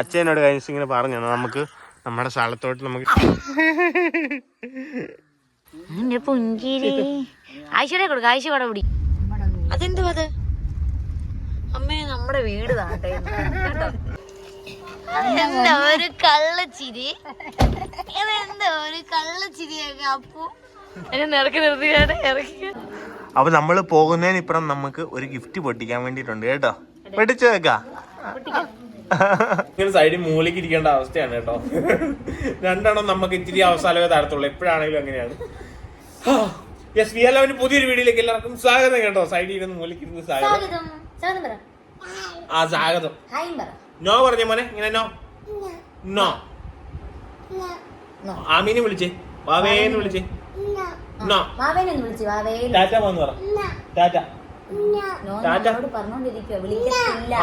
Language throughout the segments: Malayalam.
അച്ഛനോട് കഴിഞ്ഞ ഇങ്ങനെ പറഞ്ഞു നമുക്ക് നമ്മുടെ സ്ഥലത്തോട്ട് നമുക്ക് നിന്റെ പുഞ്ചിരി. ആയിഷയുടെ കൊടുക്ക ആയിഷ കൂടെ പിടി. അതെന്തുവാ അത്? അമ്മേ നമ്മുടെ വീട് താട്ടെ കേട്ടോ. എന്താ ഒരു കള്ളച്ചിരി. ഒരു കള്ളച്ചിരിയൊക്കെ അപ്പു. എന്നെ ഇറക്കി നിർത്തിയാണ് ഇറക്കി. അപ്പൊ നമ്മൾ പോകുന്നതിന് ഇപ്പുറം നമുക്ക് ഒരു ഗിഫ്റ്റ് പൊട്ടിക്കാൻ വേണ്ടിട്ടുണ്ട് കേട്ടോ. പൊട്ടിച്ചു വെക്കാ ഇങ്ങനെ സൈഡിൽ മൂലയ്ക്ക് ഇരിക്കേണ്ട അവസ്ഥയാണ് കേട്ടോ. രണ്ടെണ്ണം നമുക്ക് ഇത്തിരി അവസാനമേ തരത്തുള്ളൂ. എപ്പോഴാണെങ്കിലും അങ്ങനെയാണ്. യെസ് വി എല്ലാവരും പുതിയൊരു വീഡിയോയിലേക്ക് എല്ലാവർക്കും സ്വാഗതം കേട്ടോ. സൈഡിൽ ഇരുന്ന് മൂലയ്ക്ക് ഇരുന്ന് സ്വാഗതം. സ്വാഗതം. സ്വാഗതം പറ. ആ സ്വാഗതം. നോ പറഞ്ഞ മോനെ ഇങ്ങനെ നോ. നോ. നോ. ആമീനെ വിളിച്ചേ. വാവേന്ന് വിളിച്ചേ. നോ. ടാറ്റ പോന്ന് പറ. ടാറ്റ. No tata. പറഞ്ഞോണ്ടിരിക്കുക വിളിക്കത്തില്ല.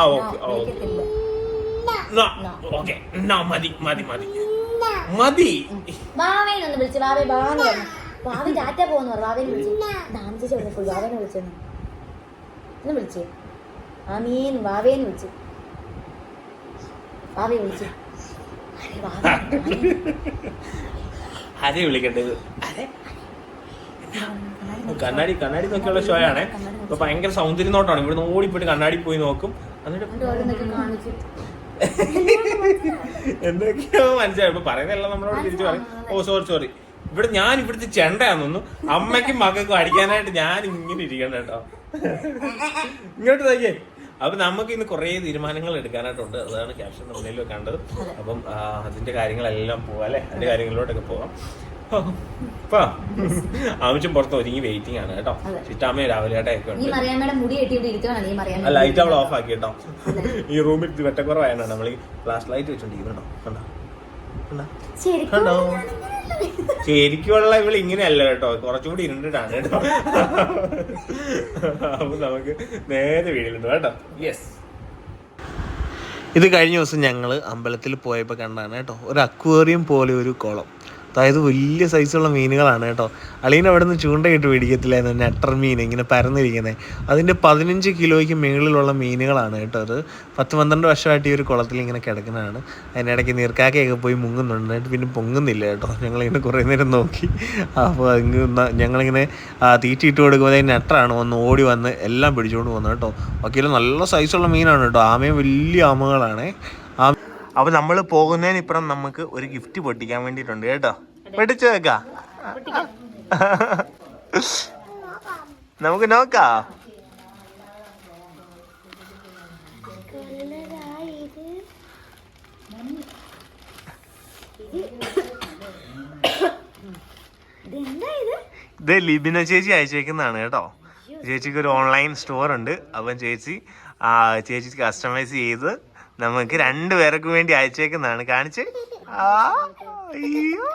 ഓക്കേ, മതി മതി മതി. മതി. വാവേനെ ഒന്ന് വിളിച്ചു വാവേ ബാന്ന് പറഞ്ഞു വാവി ടാറ്റ പോകുന്നു പറഞ്ഞു വാവേനെ വിളിച്ചു. ഡാൻസ് ചെയ്തപ്പോൾ വാവേനെ വിളിച്ചെന്ന് ഒന്ന്. വിളിച്ചേ. ആമീൻ വാവേന്ന് വിളിച്ചു. വാവേ വിളിച്ചു. അതെ വിളിക്കേണ്ടത് ആരെ? കണ്ണാടി കണ്ണാടി നോക്കിയുള്ള ഷോ ആണേ. ഇപ്പൊ ഭയങ്കര സൗന്ദര്യം നോട്ടാണ് ഇവിടുന്ന് ഓടിപ്പോയിട്ട് കണ്ണാടി പോയി നോക്കും. എന്നിട്ട് എന്തൊക്കെയോ മനസ്സിലായി. ഇപ്പൊ പറയുന്നതെല്ലാം നമ്മളോട് തിരിച്ചു പറയും. ഓ സോറി സോറി ഇവിടെ ഞാൻ ഇവിടുത്തെ ചെണ്ടയാണെന്നു അമ്മയ്ക്കും മക്കൾക്കും അടിക്കാനായിട്ട് ഞാൻ ഇങ്ങനെ ഇരിക്കണം കേട്ടോ. ഇങ്ങോട്ട് നോക്കിയേ. അപ്പൊ നമുക്ക് ഇന്ന് കുറേ തീരുമാനങ്ങൾ എടുക്കാനായിട്ടുണ്ട്. അതാണ് ക്യാപ്ഷൻ മുന്നിൽ കണ്ടത് അപ്പം അതിന്റെ കാര്യങ്ങളെല്ലാം പോവാം അല്ലെ? അതിന്റെ കാര്യങ്ങളിലോട്ടൊക്കെ പോവാം. ആവശ്യം പുറത്ത് ഒരുങ്ങി വെയിറ്റിംഗ് ആണ് കേട്ടോ. ചിറ്റാമ്മ രാവിലെ ഉണ്ട്. ലൈറ്റ് അവൾ ഓഫ് ആക്കി കേട്ടോ ഈ റൂമിൽ വെട്ടക്കുറവായാണ് നമ്മൾ ഈ ഫ്ലാഷ് ലൈറ്റ് വെച്ചോണ്ടിരിക്കണോ കണ്ടോ? കണ്ടോ? ശരിക്കും കണ്ടോ? ശരിക്കുള്ള ഇവൾ ഇങ്ങനെയല്ല കേട്ടോ. കുറച്ചുകൂടി ഇരുണ്ടിട്ടാണ് കേട്ടോ. അപ്പൊ നമുക്ക് നേരെ വീടിലുണ്ട് കേട്ടോ. യെസ് ഇത് കഴിഞ്ഞ ദിവസം ഞങ്ങൾ അമ്പലത്തിൽ പോയപ്പോൾ കണ്ടാണ് കേട്ടോ. ഒരു അക്വേറിയം പോലെ ഒരു കുളം. അതായത് വലിയ സൈസുള്ള മീനുകളാണ് കേട്ടോ. അളീൻ അവിടെ നിന്ന് ചൂണ്ടയിട്ട് പിടിക്കത്തില്ലായിരുന്നു നെട്ടർ മീൻ ഇങ്ങനെ പരന്നിരിക്കുന്നത് അതിന്റെ പതിനഞ്ച് കിലോയ്ക്ക് മുകളിലുള്ള മീനുകളാണ് കേട്ടോ അത്. പത്ത് പന്ത്രണ്ട് വർഷമായിട്ട് ഈ ഒരു കുളത്തിൽ ഇങ്ങനെ കിടക്കുന്നതാണ്. അതിനിടയ്ക്ക് നീർക്കാക്കയൊക്കെ പോയി മുങ്ങുന്നുണ്ട്. എന്നിട്ട് പിന്നെ പൊങ്ങുന്നില്ല കേട്ടോ. ഞങ്ങളിങ്ങനെ കുറേ നേരം നോക്കി. അപ്പോൾ അങ്ങ് ന- ഞങ്ങളിങ്ങനെ ആ, തീറ്റി ഇട്ട് കൊടുക്കുമ്പോൾ നെട്ടറാണ് വന്ന് ഓടി വന്ന് എല്ലാം പിടിച്ചുകൊണ്ട് പോകുന്നത് കേട്ടോ. ബാക്കിയെല്ലാം നല്ല സൈസുള്ള മീനാണ് കേട്ടോ. ആമയും വലിയ ആമകളാണ്. ആ അപ്പൊ നമ്മൾ പോകുന്നതിന് ഇപ്പുറം നമുക്ക് ഒരു ഗിഫ്റ്റ് പൊട്ടിക്കാൻ വേണ്ടിയിട്ടുണ്ട് കേട്ടോ. പൊട്ടിച്ചു വെക്കാ നമുക്ക് നോക്കാ. ഇത് ലിബിന ചേച്ചി അയച്ചേക്കുന്നതാണ് കേട്ടോ. ചേച്ചിക്ക് ഒരു ഓൺലൈൻ സ്റ്റോർ ഉണ്ട്. അപ്പം ചേച്ചി ചേച്ചി കസ്റ്റമൈസ് ചെയ്ത് നമുക്ക് രണ്ടു പേർക്ക് വേണ്ടി അയച്ചേക്കുന്നതാണ്. കാണിച്ച്. ആ, അയ്യോ.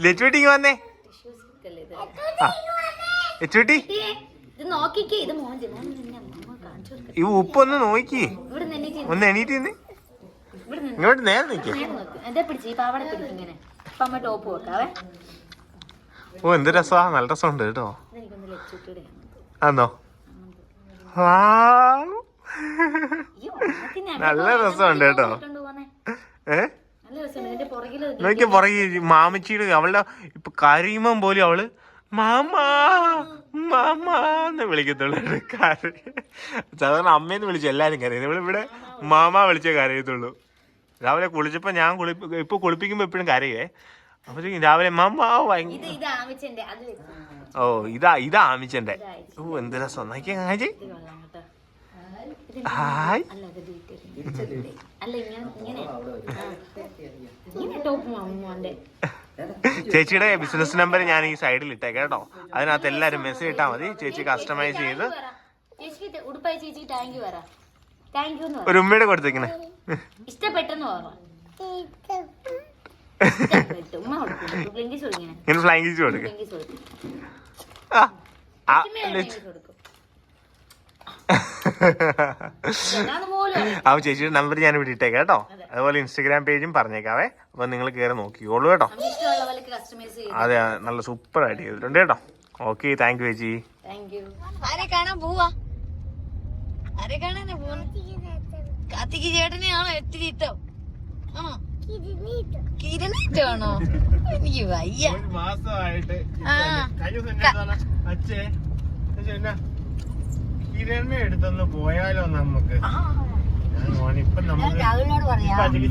ലച്ചുട്ടിക്ക് വന്നേ. ലച്ചുട്ടി. ഈ ഉപ്പൊന്ന് നോക്കി. ഒന്ന് എണീറ്റ് ഇങ്ങോട്ട് നേരെ നിൽക്കേ ഓ എന്ത് രസമാ നല്ല രസമുണ്ട് കേട്ടോ. ആന്നോ? ആ. നല്ല രസമുണ്ട് കേട്ടോ. ഏ? നോക്കി പുറകെ മാമച്ചിയുടെ അവളുടെ ഇപ്പൊ കരയുമ്പം പോലും അവൾ മാമാ മാമാ എന്ന് വിളിക്കത്തുള്ളൂ. കര- സാധാരണ അമ്മയെന്ന് വിളിച്ചു എല്ലാരും കരയും. ഇവിടെ മാമ വിളിച്ചേ കരയത്തുള്ളൂ. രാവിലെ കുളിച്ചപ്പോ ഞാൻ കുളി ഇപ്പൊ കുളിപ്പിക്കുമ്പോ എപ്പോഴും കരയേ. അപ്പൊ രാവിലെ മാമാ ഭയങ്കര ഓ ഇതാ ഇതാ ആമിച്ചന്റെ. ഓ എന്ത് രസം. നോക്കിയാ കാഞ്ചി ഹായ്. ചേച്ചിയുടെ ബിസിനസ് നമ്പർ ഞാൻ ഈ സൈഡിൽ ഇട്ടേ കേട്ടോ. അതിനകത്ത് എല്ലാരും മെസ്സേജ് ഇട്ടാ മതി. ചേച്ചി കസ്റ്റമൈസ് ചെയ്ത്. ഒരു ഉമ്മയുടെ കൊടുത്തേക്കണേ ഇഷ്ടപ്പെട്ടെന്ന് ഇങ്ങനെ ഫ്ലൈങ് കൊടുക്കും. ആ ചേച്ചിയുടെ നമ്പർ ഞാൻ ഇവിടെ ഇട്ടേക്കാം കേട്ടോ. അതുപോലെ ഇൻസ്റ്റഗ്രാം പേജും പറഞ്ഞേക്കാവേ അപ്പൊ നിങ്ങൾ കയറി നോക്കിക്കോളൂ കേട്ടോ. അതെ നല്ല സൂപ്പർ ആയിട്ട് ചെയ്തിട്ടുണ്ട് കേട്ടോ. ഓക്കെ താങ്ക് യു ചേച്ചി. കാർത്തിക് ചേട്ടനെയാണോ കിരണേറ്റാണോ എനിക്ക് വയ്യ. ഒരു മാസമായിട്ട് കിരണിനെ എടുത്തൊന്ന് പോയാലോ നമുക്ക്?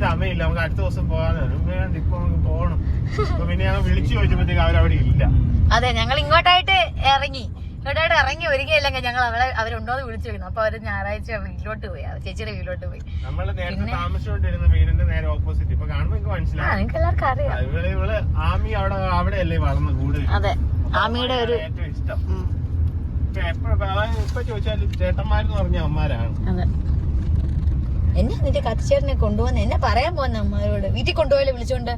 സമയമില്ല. നമുക്ക് അടുത്ത ദിവസം പോകാനാണ് ഇപ്പൊ നമുക്ക് പോകണം പിന്നെ ഞങ്ങൾ വിളിച്ചു ചോദിച്ചപ്പോഴത്തേക്ക് അവരവിടെ ഇല്ല. അതെ ഞങ്ങൾ ഇങ്ങോട്ടായിട്ട് ഇറങ്ങി. ഇങ്ങോട്ടായിട്ട് ഇറങ്ങി ഒരുങ്ങിയില്ലെങ്കിൽ ഞങ്ങൾ അവരെ അവരുണ്ടോ എന്ന് വിളിച്ചു വരുന്നു അപ്പൊ അവർ ഞായറാഴ്ച വീട്ടിലോട്ട് പോയി. ചേച്ചിയുടെ വീട്ടിലോട്ട് പോയി. നമ്മൾ നേരത്തെ താമസിച്ചുകൊണ്ടിരുന്ന വീടിന്റെ നേരെ ഓപ്പോസിറ്റ് ഇപ്പൊ കാണുമ്പോ മനസ്സിലായി നിങ്ങൾക്ക് എല്ലാവർക്കും അറിയാം. ഇവൾ ഇവൾ ആമി അവിടെ അവിടെയല്ലേ വളർന്ന് കൂടുതൽ. അതെ ആമിയുടെ ഒരു ഏറ്റവും ഇഷ്ടം. ഇപ്പൊ ചോദിച്ചാൽ ചേട്ടന്മാരെന്ന് പറഞ്ഞ അമ്മമാരാണ് അതെ. എന്നെ നിന്റെ കത്തിച്ചേട്ടനെ കൊണ്ടുപോകുന്ന എന്നെ പറയാൻ പോകുന്ന അമ്മാരോട്. വീട്ടിൽ കൊണ്ടുപോയല്ലേ വിളിച്ചോണ്ട്?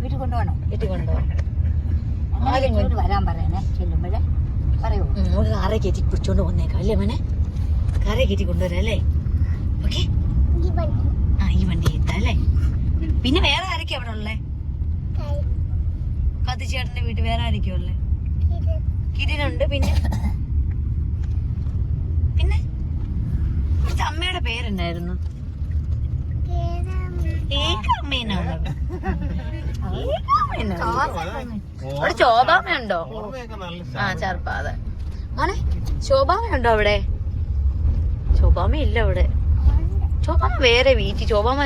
വീട്ടിൽ കൊണ്ടുപോകണം. വീട്ടിൽ കൊണ്ടുപോകണം. അങ്ങനെ ഇങ്ങോട്ട് വരാൻ പറയണേ ചെല്ലുമ്പോഴേ പറയൂ. നമുക്ക് കാറെ കയറ്റി പിടിച്ചോണ്ട് പോന്നേക്കാം അല്ലേ മോനെ? കാറെ കയറ്റി കൊണ്ടുവരാം അല്ലേ? ഓക്കെ? ആ ഈ വണ്ടി എത്താല്ലേ പിന്നെ വേറെ ആരൊക്കെ അവിടെ ഉള്ളേ? കത്തിച്ചേട്ടന്റെ വീട്ടിൽ വേറെ ആരൊക്കെയാ ഉള്ളേ? കിരിനുണ്ട് പിന്നെ? പിന്നെ? കുറച്ച് അമ്മയുടെ പേരെന്നായിരുന്നു? അവിടെ ശോഭാമയുണ്ടോ ആ ചെറുപ്പ അതെ മോനെ ശോഭാമയുണ്ടോ അവിടെ? ശോഭാമ ഇല്ല അവിടെ. ശോഭാമ വേറെ വീട്ടിൽ ശോഭാമ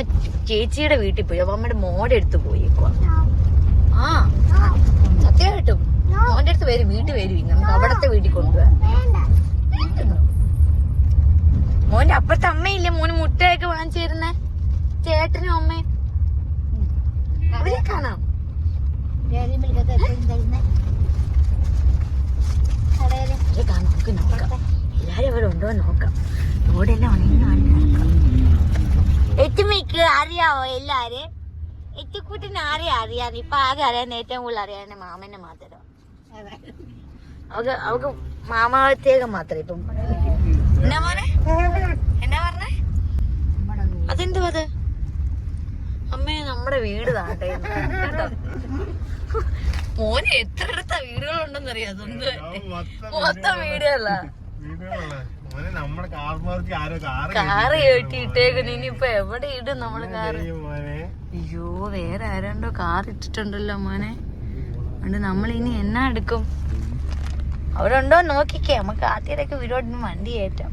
ചേച്ചിയുടെ വീട്ടിൽ പോയി. ശോഭാമയുടെ മോടെ എടുത്തു പോയി ആ സത്യമായിട്ടും. മോന്റെ അടുത്ത് പേര് വീട്ടിൽ വരും നമുക്ക് അവിടത്തെ വീട്ടിൽ കൊണ്ടുപോകാം? മോന്റെ അപ്പുറത്തെ അമ്മയില്ലേ? മോന് മുട്ടയൊക്കെ വാങ്ങിച്ചു തരുന്നേ. ചേട്ടനും അമ്മയും. അവരെ കാണാം. നമുക്ക് എല്ലാരും അവിടെ ഉണ്ടോ നോക്കാം. അറിയാവോ എല്ലാരും? എത്തിക്കൂട്ടിനെ ആരെയും അറിയാം? ഇപ്പൊ ആകെ അറിയാൻ ഏറ്റവും കൂടുതൽ അറിയാൻ മാമനെ മാത്രം. അവക്ക് അവക്ക് മാമാത്തേക്ക് മാത്രം ഇപ്പം. എന്നാ മോനെ? എന്നാ പറഞ്ഞേ? അതെന്തുവാ അത്? അമ്മേ നമ്മുടെ വീട് താട്ടെ കേട്ടോ? മോനെ എത്ര അടുത്ത വീടുകളുണ്ടെന്നറിയാം അതൊന്നും? മൊത്തം വീടുകള. വീടുകളുള്ള മോനെ നമ്മുടെ കാർ മാർക്ക് ആരോ കാറ് കെട്ടിയിട്ടേക്കുന്നു. ഇനിയിപ്പൊ എവിടെ ഇടും നമ്മൾ കാറ്? മോനെ? അയ്യോ വേറെ ആരാണ്ടോ കാർ ഇട്ടിട്ടുണ്ടല്ലോ മോനെ. അതുകൊണ്ട് നമ്മൾ ഇനി എന്നാ എടുക്കും? അവിടെ ഉണ്ടോ നോക്കിക്കേ. നമുക്ക് ആദ്യമൊക്കെ വീടോട്ടിന് വണ്ടി ഏറ്റം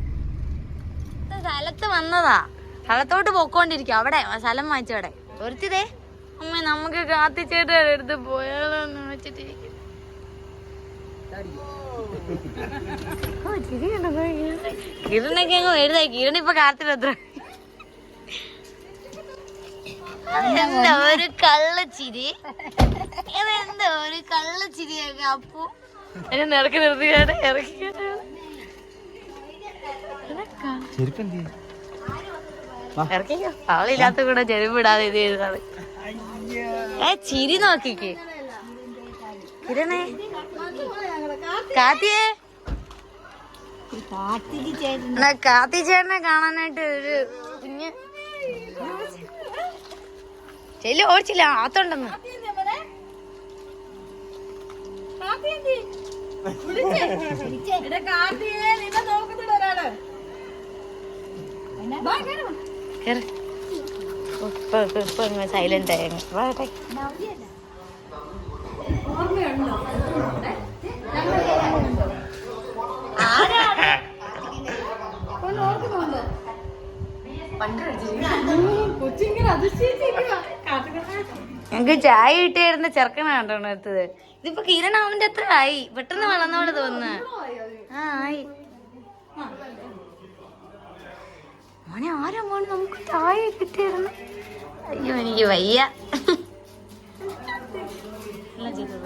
സ്ഥലത്ത് വന്നതാ. സ്ഥലത്തോട്ട് പോയിക്കൊണ്ടിരിക്കും അവിടെ സ്ഥലം വാങ്ങിച്ചവിടെ ഒരുത്തിതേ അമ്മ നമുക്ക് കാത്തിച്ചേട്ട എടുത്ത് പോയാലോ എന്ന് വെച്ചിട്ടിരിക്കും? കിരണൊക്കെ അങ്ങ് എഴുതായി കിരൺ ഇപ്പൊ കാത്തിലെത്ര എന്താ ഒരു കള്ളച്ചിരി? എന്താ ഒരു കള്ളച്ചിരിയൊക്കെ അപ്പു? എന്നെ ഇറക്കി. നിർത്തിയാണ് ഇറക്കി ഇറക്കിക്കോ. അവളില്ലാത്ത കൂടെ ചെരുപ്പിടാതെ ഇത് ചെയ്തതാണ്. ഏ ചിരി നോക്കിക്കേ. കിരണേ. കാത്തിയേ കാത്തി ചേട്ടനെ കാണാനായിട്ട് ഒരു കുഞ്ഞ് ചെല്ലു ഓടിച്ചില്ല ആത്തോണ്ടെന്ന്. സൈലന്റ് ആയി അങ്ങ്. വാ, വാ. ഞങ്ങക്ക് ചായ കിട്ടിയായിരുന്ന ചെറുക്കനാ കണ്ടോ എടുത്തത് ഇതിപ്പോ കിരൺ അവന്റെ അത്ര ആയി. പെട്ടെന്ന് വളർന്നോളെ തോന്നുന്നു. ആ ആയി. മോനെ ആരാ മോനെ? നമുക്ക് ചായ കിട്ടിയായിരുന്നു. അയ്യോ എനിക്ക് വയ്യ.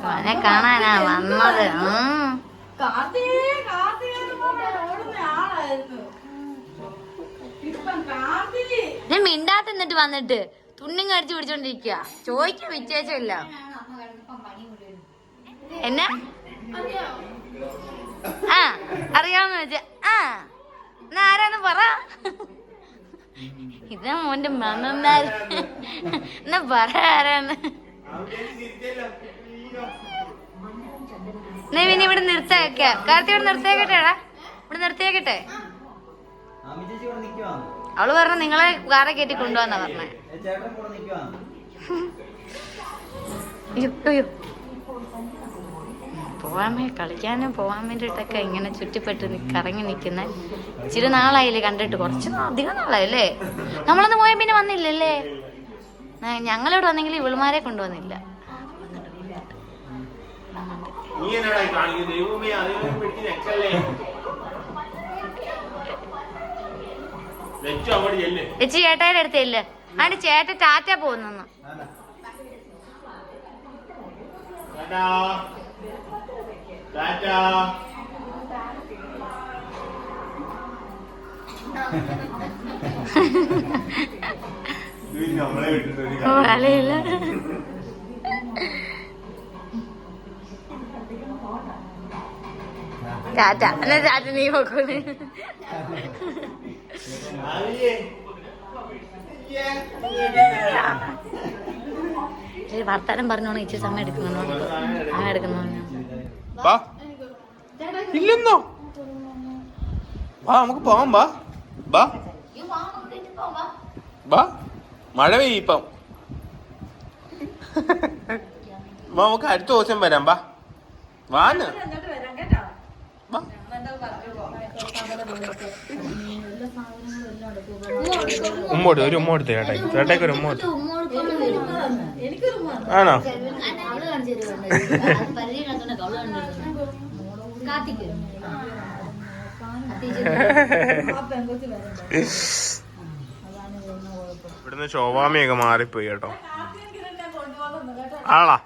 മോനെ കാണാനാ വന്നത്. ആ ഞാൻ മിണ്ടാത്ത എന്നിട്ട് വന്നിട്ട്. തുണ്ണിങ് അടിച്ചു പിടിച്ചോണ്ടിരിക്കുക ചോദിക്കാൻ വിശേഷമില്ല. എന്നാ? ആ അറിയാമെന്ന് വെച്ച. ആ എന്നാ ആരാന്ന് പറ. ഇതാ മോന്റെ മമ്മന്മാര് എന്നാ. പറ ആരാന്ന്. നീ പിന്നെ ഇവിടെ നിർത്തേക്ക കാർത്തി ഇവിടെ നിർത്തേക്കട്ടെ എടാ. ഇവിടെ നിർത്തിയേക്കട്ടെ. അവൾ പറഞ്ഞ നിങ്ങളെ കാറെ കയറ്റി കൊണ്ടുവന്ന പറഞ്ഞേ. പോവാൻ കളിക്കാനും പോവാൻ വേണ്ടിയിട്ടൊക്കെ ഇങ്ങനെ ചുറ്റിപ്പെട്ട് കറങ്ങി നിൽക്കുന്ന ഇച്ചിരി നാളായില്ലേ കണ്ടിട്ട്. കുറച്ച് അധികം നാളായില്ലേ? നമ്മളൊന്ന് പോയ പിന്നെ വന്നില്ലല്ലേ? ഞങ്ങളിവിടെ വന്നെങ്കിൽ ഇവളുമാരെ കൊണ്ടുവന്നില്ല. നീ എന്നാടാ കാണിക്കുന്നത് ദൈവമേ അതേ പിടിച്ച് ചേച്ചി ചേട്ടായുടെ അടുത്തില്ല ആണ്? ചേട്ട ടാറ്റ. പോകുന്നു ഓ ടാറ്റ. എന്നാ ടാറ്റ നീ പോക്കോളെ. വർത്താനം പറഞ്ഞോണം ഇച്ചിരി സമയം എടുക്കുന്നു ആ എടുക്കുന്നു വാ. ഇല്ലെന്നോ? വാ നമുക്ക് പോവാം വാ. വാ. വാ. മഴ പെയ്യും ഇപ്പം. വാ നമുക്ക് അടുത്ത ദിവസം വരാം വാ. വാന്ന്. വാ. ഉമ്മോട് ഒരു ഉമ്മ കൊടുത്തേ ചേട്ടാ ചേട്ടായിക്ക് ഒരു ഉമ്മ കൊടുത്തു ആണോ? ഇവിടുന്ന് ശോഭാമിയൊക്കെ മാറിപ്പോയി കേട്ടോ. ആളാ.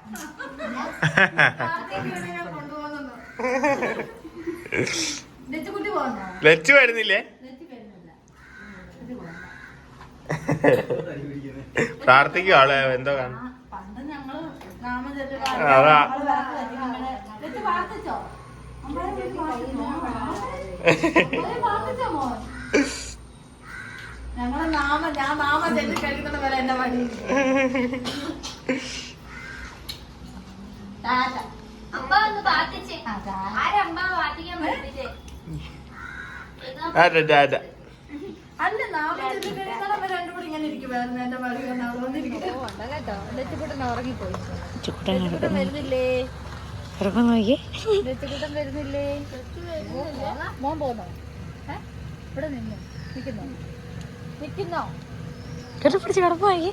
ലച്ചു വരുന്നില്ലേ? പ്രാർത്ഥിക്കും ആൾ എന്തോ കാണും. അതാ. ഞങ്ങളെ നാമ ഞാൻ നാമ ചെല്ലി കഴിക്കുന്ന വരെ എന്റെ വടി അതെ അതെ അല്ല നാമ ചെല്ലി ഇങ്ങനെ എന്റെ വരുന്നില്ലേ? ഇറക്കം നോക്കി വരുന്നില്ലേ? മോൻ പോന്നോ? ഏ? ഇവിടെ നിന്നു? കെട്ടിപ്പിടിച്ച് കിടപ്പായി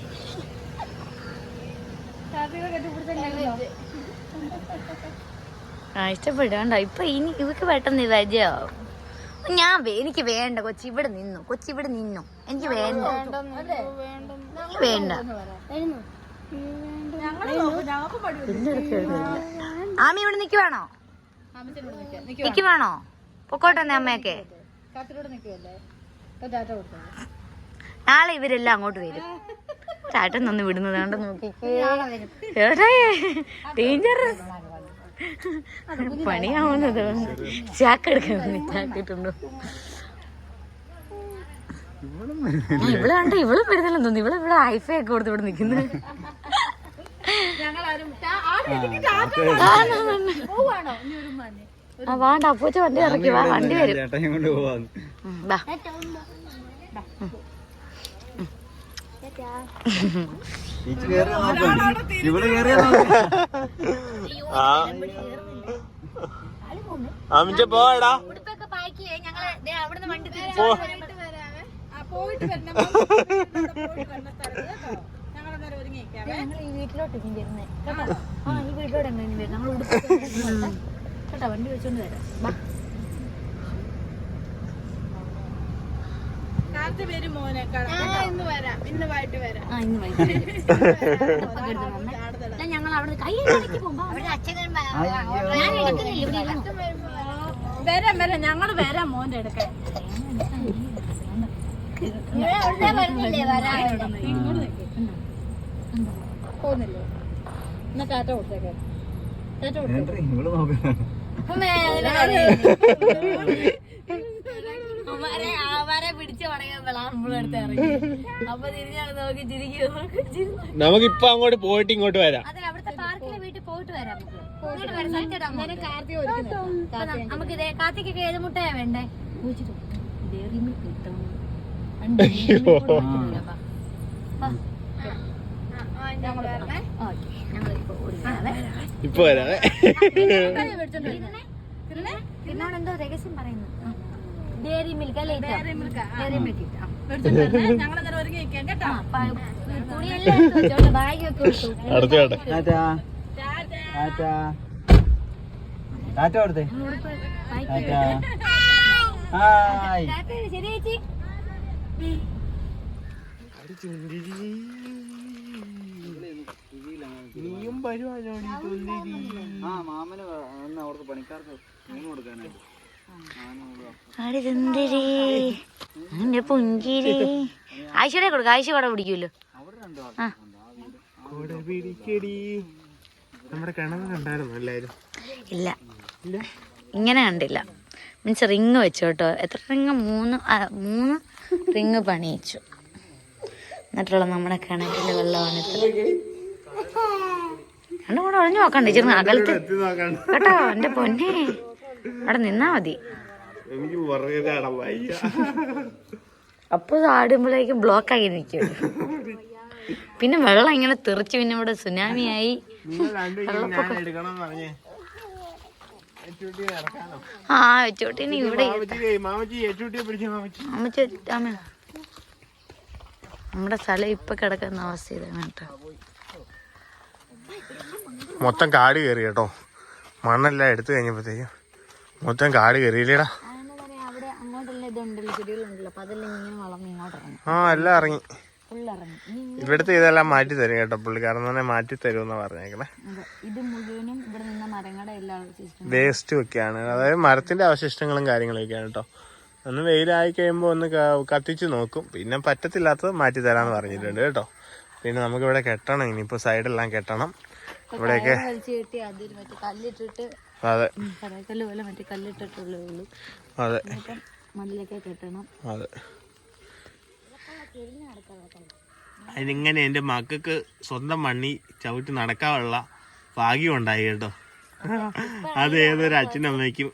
ആ ഇഷ്ടപ്പെട്ടു കണ്ടോ ഇപ്പൊ ഇനി ഇവക്ക് പെട്ടെന്ന് ലജ്ജയാവും ഞാൻ വേ- എനിക്ക് വേണ്ട കൊച്ചി. ഇവിടെ നിന്നു. കൊച്ചി ഇവിടെ നിന്നു. എനിക്ക് വേണ്ട. എനിക്ക് വേണ്ട. ആമി ഇവിടെ നിക്കുവാണോ? നിക്ക് വേണോ പൊക്കോട്ടെ എന്നേ അമ്മയൊക്കെ. നാളെ ഇവരെല്ലാം അങ്ങോട്ട് വരും. ചാട്ടൻ നിന്ന് വിടുന്നത് കണ്ട് നോക്കിക്കേ. ഡേഞ്ചർ പണിയാവുന്നത്. ചാക്കെടുക്കാൻ ചാക്കിട്ടുണ്ടോ ഇവൾ കണ്ട? ഇവളും വരുന്നില്ലെന്ന് തോന്നുന്നു. ഇവൾ ഇവിടെ ഐഫൈ ഒക്കെ കൊടുത്ത് ഇവിടെ നിക്കുന്നത് വേണ്ട പോവാണോ? ആ വാണ്ട അപ്പൂച്ച വണ്ടി ഇറക്കി വാ വണ്ടി വരും. വാ ഞങ്ങളന്നേരം ഒരുങ്ങിക്കാം ഞങ്ങൾ ഈ വീട്ടിലോട്ട് ഇനി വരുന്നേ കേട്ടോ? ആ ഈ വീട്ടിലോട്ട് എങ്ങനെ വരുന്നത് ഞങ്ങൾ കേട്ടോ വണ്ടി വെച്ചോണ്ട് വരാം. വാ. കാലത്ത് വരും മോനെ ഇന്ന് വരാം. ഇന്ന് വൈകിട്ട് വരാം. ആ ഇന്ന് വൈകിട്ട് ഞങ്ങൾ അവിടെ കൈ കണക്കി പോകുമ്പോ ഞാൻ എടുക്കുന്നില്ല ഇവിടെ. വരാം വരാം. മോന്റെ നിൽക്ക്. പോകുന്നില്ലേ? എന്നാ ടാറ്റ കൊടുത്തേക്കെ. ടാറ്റ കൊടുത്തേ. പിടിച്ച് പടയുമ്പോഴാണ് നമ്മളടുത്ത് ഇറങ്ങി. അപ്പൊ തിരിഞ്ഞാണ് നോക്കി ചിരിക്കും നമുക്കിപ്പൊ അങ്ങോട്ട് പോയിട്ട് ഇങ്ങോട്ട് വരാം. അതെ അവിടുത്തെ പാർക്കിലെ വീട്ടിൽ പോയിട്ട് വരാം നമുക്ക്. ഇതേ ഏത് മുട്ടയാ വേണ്ടേ? ഇപ്പൊ വരാവേ രഹസ്യം പറയുന്നു ഡയറി മിൽക്ക് അല്ലേ ഡയറി മിൽക്ക് ഞങ്ങളങ്ങനെ ഒരുങ്ങി നിൽക്കാം കേട്ടോ? തുണിയെല്ലാം ബാഗ് ശരി ചേച്ചി. നീയും വരുവാനോടി ആ മാമന് അവർക്ക് പണിക്കാർക്ക് മൂന്ന് കൊടുക്കാനായിട്ട്. ആടി സുന്ദരി എന്റെ പുഞ്ചിരി. ആയിഷയുടെ കൊടുക്ക ആയിഷ കൂടെ പിടിക്കുമല്ലോ. ഇല്ല. ഇങ്ങനെ കണ്ടില്ല. മീൻസ് റിങ് വെച്ചു കേട്ടോ. എത്ര റിങ്? മൂന്ന് മൂന്ന് റിങ് പണിയിച്ചു. എന്നിട്ടുള്ള നമ്മുടെ കിണറ്റിലെ വെള്ളമാണ് രണ്ടും കൂടെ ഒഴിഞ്ഞു നോക്കണ്ട ഇച്ചിരി അകലത്ത്. കേട്ടോ എന്റെ പൊന്നെ. അവിടെ നിന്നാ മതി. എനിക്ക് പുറകെ വയ്യ. അപ്പൊ ആടുമ്പോഴേക്കും ബ്ലോക്ക് ആയി നിൽക്കും പിന്നെ വെള്ളം ഇങ്ങനെ തെറിച്ച് പിന്നെ ഇവിടെ സുനാമി ആയി. ഞാൻ എടുക്കണം പറഞ്ഞേ. എച്ചൂട്ടി ഇറക്കാനോ? ആ വെച്ചോട്ടിനി ഇവിടെ നമ്മുടെ സ്ഥലം ഇപ്പൊ കിടക്കുന്ന അവസ്ഥ ഇതാണ് കേട്ടോ. മൊത്തം കാട് കയറി കേട്ടോ. മണ്ണെല്ലാം എടുത്തു കഴിഞ്ഞപ്പോഴത്തേക്കും മൊത്തം കാട് കയറിയില്ലേടാ. ആ എല്ലാം ഇറങ്ങി. ഇവിടുത്തെ ഇതെല്ലാം മാറ്റി തരും കേട്ടോ പുള്ളിക്കാരൻ തന്നെ മാറ്റി തരുമെന്ന് പറഞ്ഞേക്കണേ ഇത് മുഴുവനും ഇവിടെ നിന്ന മരങ്ങളുടെ എല്ലാ വേസ്റ്റ് ഒക്കെയാണ്. അതായത് മരത്തിന്റെ അവശിഷ്ടങ്ങളും കാര്യങ്ങളൊക്കെയാണ് കേട്ടോ. ഒന്ന് വെയിലായി കഴിയുമ്പോൾ ഒന്ന് കത്തിച്ചു നോക്കും. പിന്നെ പറ്റത്തില്ലാത്തത് മാറ്റി തരാന്ന് പറഞ്ഞിട്ടുണ്ട് കേട്ടോ. പിന്നെ നമുക്ക് ഇവിടെ കെട്ടണം. ഇനിയിപ്പോ സൈഡെല്ലാം കെട്ടണം. ഇവിടെയൊക്കെ കല്ലിട്ടിട്ട് അതെ. കടക്കല്ല് പോലെ മറ്റേ കല്ലിട്ടിട്ടുള്ളേ ഉള്ളൂ. അതെ. മണ്ണിലൊക്കെ കെട്ടണം. അതെ. അതിനിങ്ങനെ എന്റെ മക്കൾക്ക് സ്വന്തം മണ്ണി ചവിട്ടി നടക്കാനുള്ള ഭാഗ്യം ഉണ്ടായി കേട്ടോ. അത് ഏതൊരു അച്ഛനും അമ്മയ്ക്കും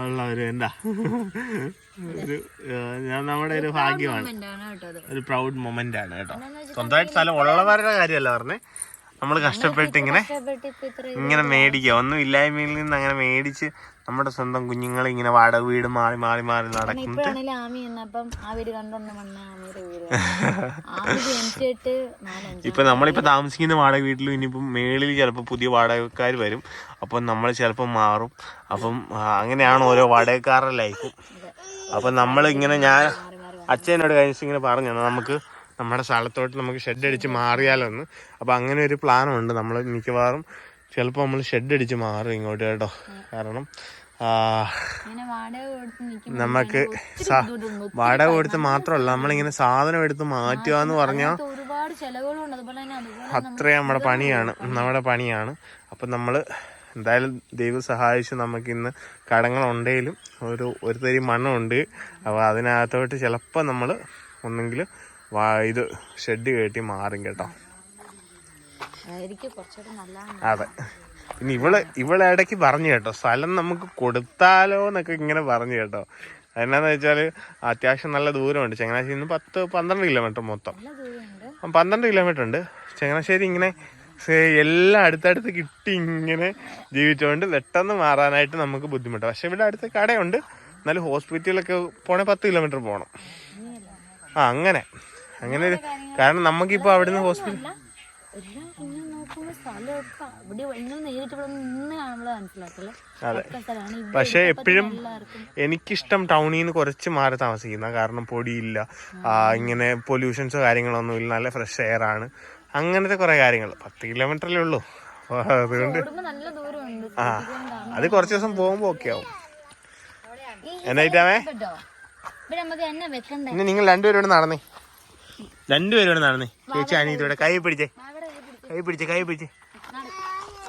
ഉള്ള ഒരു എന്താ? ഒരു ഞാൻ നമ്മുടെ ഒരു ഭാഗ്യമാണ്. കേട്ടോ ഒരു പ്രൗഡ് മൊമെന്റ് ആണ് കേട്ടോ. സ്വന്തമായിട്ട് സ്ഥലം ഉള്ളവരുടെ കാര്യമല്ല പറഞ്ഞേ. നമ്മൾ കഷ്ടപ്പെട്ട് ഇങ്ങനെ ഇങ്ങനെ മേടിക്കുക. ഒന്നും ഇല്ലായ്മയിൽ നിന്ന് അങ്ങനെ മേടിച്ച് നമ്മുടെ സ്വന്തം കുഞ്ഞുങ്ങളെ ഇങ്ങനെ വാടക വീട് മാറി മാറി മാറി നടക്കുന്നത് വീട് വീട് ഇപ്പൊ നമ്മളിപ്പോ താമസിക്കുന്ന വാടക വീട്ടിലും ഇനിയിപ്പം മേളിൽ ചിലപ്പോൾ പുതിയ വാടകക്കാർ വരും. അപ്പം നമ്മൾ ചിലപ്പോൾ മാറും. അപ്പം അങ്ങനെയാണ് ഓരോ വാടകക്കാരുടെ ലൈഫും അപ്പം നമ്മൾ ഇങ്ങനെ ഞാൻ അച്ഛനോട് കഴിഞ്ഞ ഇങ്ങനെ പറഞ്ഞു നമുക്ക് നമ്മുടെ സ്ഥലത്തോട്ട് നമുക്ക് ഷെഡ് അടിച്ച് മാറിയാലോന്ന്. അപ്പോൾ അപ്പം അങ്ങനെ ഒരു പ്ലാനുണ്ട്. നമ്മൾ മിക്കവാറും ചിലപ്പോൾ നമ്മൾ ഷെഡ് അടിച്ച് മാറും ഇങ്ങോട്ട് കേട്ടോ. കാരണം നമുക്ക് വാടക കൊടുത്ത് മാത്രമല്ല നമ്മളിങ്ങനെ സാധനം എടുത്ത് മാറ്റുക എന്ന് പറഞ്ഞാൽ അത്രയും നമ്മുടെ പണിയാണ് നമ്മുടെ പണിയാണ്. അപ്പം നമ്മൾ എന്തായാലും ദൈവം സഹായിച്ച് നമുക്കിന്ന് കടങ്ങളുണ്ടെങ്കിലും ഒരു ഒരു തരി മണ്ണുണ്ട്. അപ്പോൾ അതിനകത്തോട്ട് ചിലപ്പോൾ നമ്മൾ ഒന്നെങ്കിൽ വാ ഇത് ഷെഡ് കയറ്റി മാറും കേട്ടോ. അതെ. പിന്നെ ഇവൾ ഇവളെ ഇടയ്ക്ക് പറഞ്ഞു കേട്ടോ സ്ഥലം നമുക്ക് കൊടുത്താലോ എന്നൊക്കെ ഇങ്ങനെ പറഞ്ഞു കേട്ടോ. എന്നാന്ന് വെച്ചാൽ അത്യാവശ്യം നല്ല ദൂരമുണ്ട്. ചങ്ങനാശ്ശേരി നിന്ന് പത്ത് പന്ത്രണ്ട് കിലോമീറ്റർ മൊത്തം. പന്ത്രണ്ട് കിലോമീറ്റർ ഉണ്ട്. ചങ്ങനാശ്ശേരി ഇങ്ങനെ എല്ലാം അടുത്തടുത്ത് കിട്ടി ഇങ്ങനെ ജീവിച്ചുകൊണ്ട് പെട്ടെന്ന് മാറാനായിട്ട് നമുക്ക് ബുദ്ധിമുട്ടാണ് പക്ഷെ ഇവിടെ അടുത്ത് കടയുണ്ട്. എന്നാലും ഹോസ്പിറ്റലൊക്കെ പോണേ പത്ത് കിലോമീറ്റർ പോകണം ആ അങ്ങനെ. അങ്ങനെ ഒരു കാരണം നമുക്കിപ്പോൾ അവിടുന്ന് ഹോസ്പിറ്റൽ എല്ലാം ഇങ്ങനെ നോക്കുമ്പോ സ്ഥലമൊക്കെ ഇവിടെ ഇങ്ങനെ നേരിട്ട് ഇവിടെ നിന്ന് കാണുമ്പോൾ മനസ്സിലാക്കല്ലേ അതെ. പക്ഷെ എപ്പോഴും എനിക്കിഷ്ടം ടൗണിൽ നിന്ന് കുറച്ച് മാറി താമസിക്കുന്ന കാരണം പൊടിയില്ല. ഇങ്ങനെ പൊല്യൂഷൻസോ കാര്യങ്ങളൊന്നും ഇല്ല. നല്ല ഫ്രഷ് എയർ ആണ്. അങ്ങനത്തെ കുറെ കാര്യങ്ങൾ പത്ത് കിലോമീറ്ററല്ലേ ഉള്ളൂ. അതുകൊണ്ട് ആ അത് കുറച്ച് ദിവസം പോകുമ്പോൾ ഓക്കെ ആവും. എന്നായിട്ടാമേ നിങ്ങൾ രണ്ടുപേരും ഇവിടെ നടന്നേ. രണ്ടുപേരും ഇവിടെ നടന്നേ ചേച്ചി അനിയത്തോടെ കൈ പിടിച്ചേ. കൈ പിടിച്ച്. കൈ പിടിച്ചേ കൈ പിടിച്ചേ.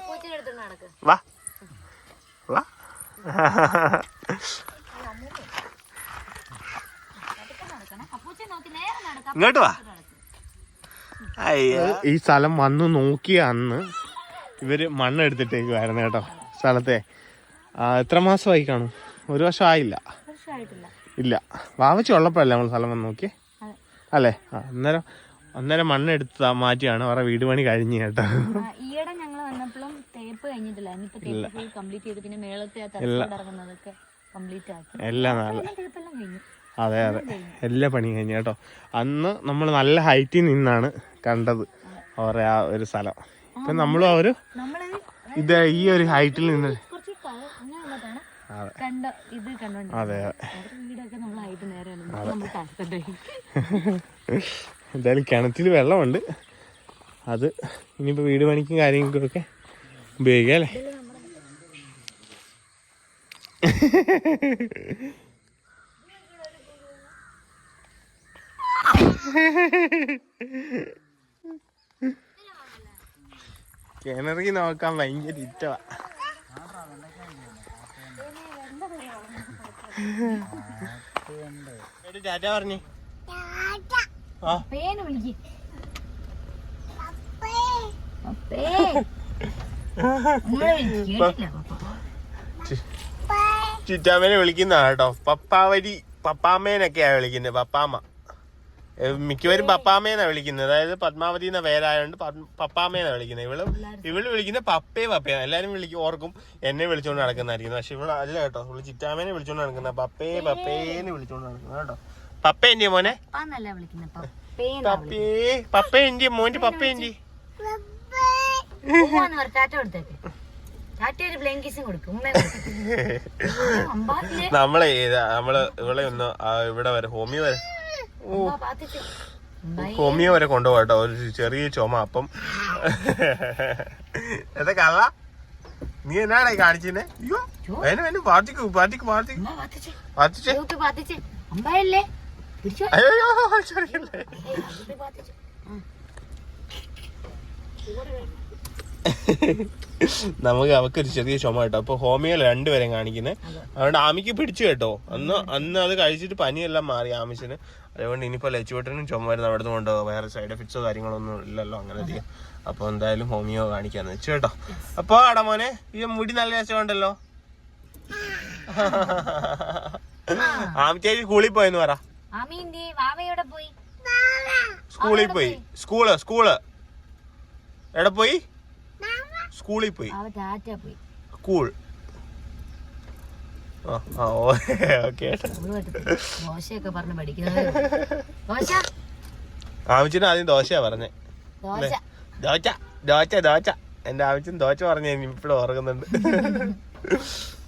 പൂച്ചയുടെ നടക്ക്. വാ. വാ. നടക്കണം അപ്പൂച്ച നോക്കി നേരെ നടക്കാം ഇങ്ങോട്ട് വാ. അയ്യോ. ഈ സ്ഥലം വന്ന് നോക്കിയ അന്ന് ഇവർ മണ്ണ് എടുത്തിട്ടേക്കുമായിരുന്നു കേട്ടോ സ്ഥലത്തെ. എത്ര മാസമായി കാണും? ഒരു വർഷം ആയില്ല ഇല്ല. വാവച്ചുള്ളപ്പോഴല്ലേ നമ്മൾ സ്ഥലം വന്ന് നോക്കി അതെ. അല്ലേ? അന്നേരം അന്നേരം മണ്ണെടുത്ത് മാറ്റിയാണ് അവരുടെ വീട് പണി കഴിഞ്ഞ് കേട്ടോ. ആ, ഈയിടെ ഞങ്ങൾ വന്നപ്പോഴും തേപ്പ് കഴിഞ്ഞിട്ടില്ല. കംപ്ലീറ്റ് ചെയ്ത്. പിന്നെ മേളത്തെ ഇറങ്ങുന്നതൊക്കെ കംപ്ലീറ്റ് ആക്കി. എല്ലാം നല്ല അതെ അതെ. എല്ലാ പണി കഴിഞ്ഞു കേട്ടോ. അന്ന് നമ്മൾ നല്ല ഹൈറ്റിൽ നിന്നാണ് കണ്ടത് അവരുടെ ആ ഒരു സ്ഥലം. ഇപ്പം നമ്മളും ആ ഒരു ഇത് ഈ ഒരു ഹൈറ്റിൽ നിന്ന് കുറച്ച് ക- അങ്ങനെ വന്നിട്ടാണ് അതെ കണ്ട ഇത് കണ്ടോണ്ട് അതെ അവരുടെ വീടൊക്കെ നമ്മളായിട്ട് നേരെ നമ്മൾ താഴ്ത്തണ്ടേ എന്തായാലും കിണറ്റിൽ വെള്ളമുണ്ട്. അത് ഇനിയിപ്പോൾ വീട് പണിക്കും കാര്യങ്ങൾക്കൊക്കെ ഉപയോഗിക്കാം അല്ലേ? കിണറി നോക്കാൻ ഭയങ്കര ഇഷ്ടമാ ടാറ്റ പറഞ്ഞേ ആ പേന് വിളിക്ക് പപ്പേ. നിങ്ങളെ വിളിക്ക്. കേട്ടില്ല പപ്പ. ചുറ്റാമ്മേനെ വിളിക്കുന്ന കേട്ടോ പപ്പാവരി പപ്പാമ്മേനൊക്കെയാ വിളിക്കുന്നത് പപ്പാമ്മ. മിക്കവരും പപ്പാമ്മേന്നാ വിളിക്കുന്നത്. അതായത് പത്മാവതി എന്ന പേരായതുകൊണ്ട് പപ്പാമ്മേന്നാ വിളിക്കുന്നത്. ഇവൾ ഇവൾ വിളിക്കുന്ന പപ്പേ പപ്പേ എല്ലാരും വിളിക്കും ഓർക്കും എന്നെ വിളിച്ചോണ്ട് നടക്കുന്നതായിരിക്കും. പക്ഷെ ഇവൾ അല്ല കേട്ടോ ഇവൾ ചിറ്റാമേനെ വിളിച്ചോണ്ട് നടക്കുന്ന പപ്പേ പപ്പേന്ന് വിളിച്ചോണ്ട് നടക്കുന്നത് കേട്ടോ. പപ്പ എന്റെ മോനെ? പപ്പേ പപ്പ എന്തിയ മോന്റെ പപ്പ എന്തി കൊടുക്കും നമ്മളെ നമ്മൾ ഇവളെ ഒന്ന് ഇവിടെ വരെ ഹോമിയോ വരെ. ഹോമിയോ വരെ കൊണ്ടുപോകട്ടോ. ഒരു ചെറിയ ചുമ അപ്പം. എന്താ കള്ള? നീ എന്നാടാ കാണിച്ചേ അയ്യോ പാർട്ടിക്ക് പാർട്ടിക്ക് പാർട്ടിക്ക്. പാർട്ടിച്ചേ അയ്യോ, ചെറിയല്ലേ. നമുക്ക് അവക്കൊരു ചെറിയ ചുമ കേട്ടോ. അപ്പൊ ഹോമിയോ രണ്ടുപേരെയും കാണിക്കുന്നത് അതുകൊണ്ട് ആമിക്ക് പിടിച്ചു കേട്ടോ. അന്ന് അന്ന് അത് കഴിച്ചിട്ട് പനിയെല്ലാം മാറി ആമിച്ചിന് അതുകൊണ്ട് ഇനിയിപ്പോ ലച്ചുവട്ടനും ചുമ വരുന്ന അവിടെ നിന്ന് കൊണ്ടോ വേറെ സൈഡ് എഫക്ട്സോ കാര്യങ്ങളൊന്നും ഇല്ലല്ലോ അങ്ങനെ അധികം അപ്പൊ എന്തായാലും ഹോമിയോ കാണിക്കാന്ന് വെച്ചു കേട്ടോ. അപ്പൊ ആടാ മോനെ ഈ മുടി നല്ല രസമുണ്ടല്ലോ. ആമിച്ചേരി സ്കൂളിൽ പോയെന്ന് പറ. ആമി എന്തി വാവയോടെ പോയി. സ്കൂളിൽ പോയി. School school. എവിടെ പോയി? സ്കൂളിൽ പോയി? കൂൾ ആമിച്ചിന് ആദ്യം ദോശയാ പറഞ്ഞേ. ദോശ. ദോശ ദോശ ദോശ. എന്റെ ആമിച്ചൻ ദോശ പറഞ്ഞു ഇപ്പോഴും ഓർക്കുന്നുണ്ട്.